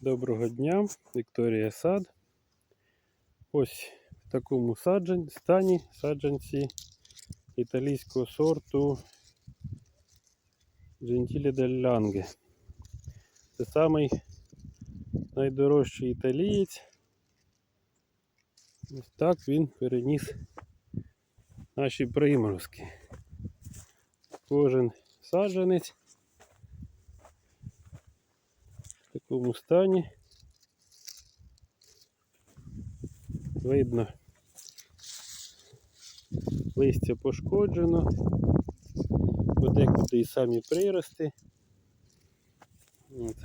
Доброго дня, Вікторія Сад. Ось в такому саджан... стані саджанці італійського сорту Gentile del Langhe. Це самий найдорожчий італієць. Ось так він переніс наші приморозки. Кожен саджанець в такому стані. Видно, листя пошкоджено, подекуди і самі прирости. От.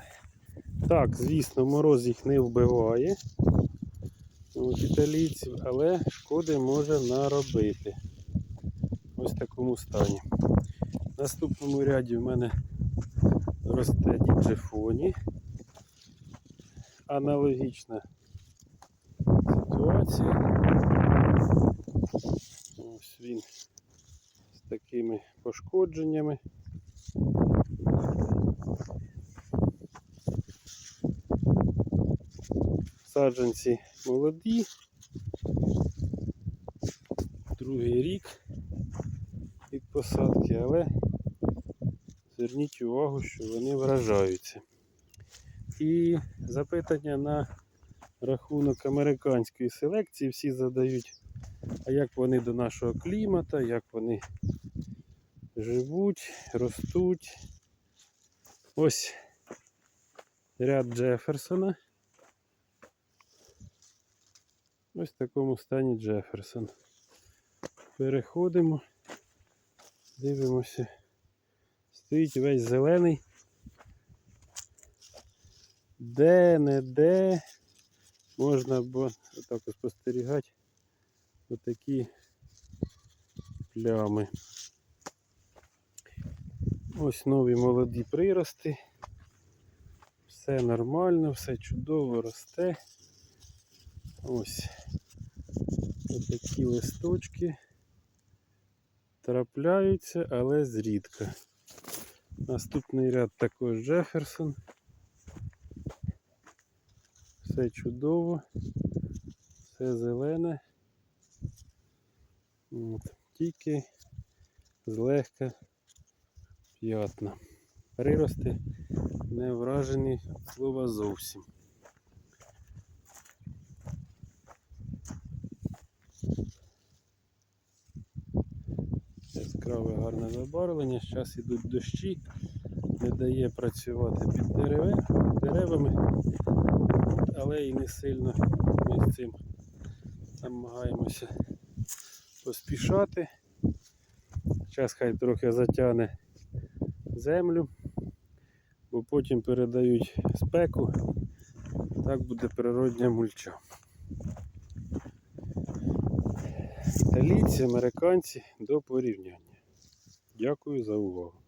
Так, звісно, мороз їх не вбиває от, але шкоди може наробити. Ось в такому стані. В наступному ряді в мене росте діджифоні. Аналогічна ситуація. Ось він з такими пошкодженнями. Саджанці молоді. Другий рік від посадки, але зверніть увагу, що вони вражаються. І запитання на рахунок американської селекції всі задають, а як вони до нашого клімата, як вони живуть, ростуть. Ось ряд Джеферсона. Ось в такому стані Джеферсон. Переходимо, дивимося. Стоїть весь зелений. Де-не-де можна бо отак спостерігати отакі плями. Ось нові молоді прирости. Все нормально, все чудово росте. Ось отакі листочки трапляються, але зрідка. Наступний ряд також Джеферсон. Все чудово, все зелене. От. Тільки злегка п'ятна. Прирости не вражені слова зовсім. Яскраве гарне забарвлення. Зараз йдуть дощі, не дає працювати під деревами, але і не сильно ми з цим намагаємося поспішати. Зараз хай трохи затягне землю, бо потім передають спеку, так буде природня мульча. Італійці, американці до порівняння. Дякую за увагу.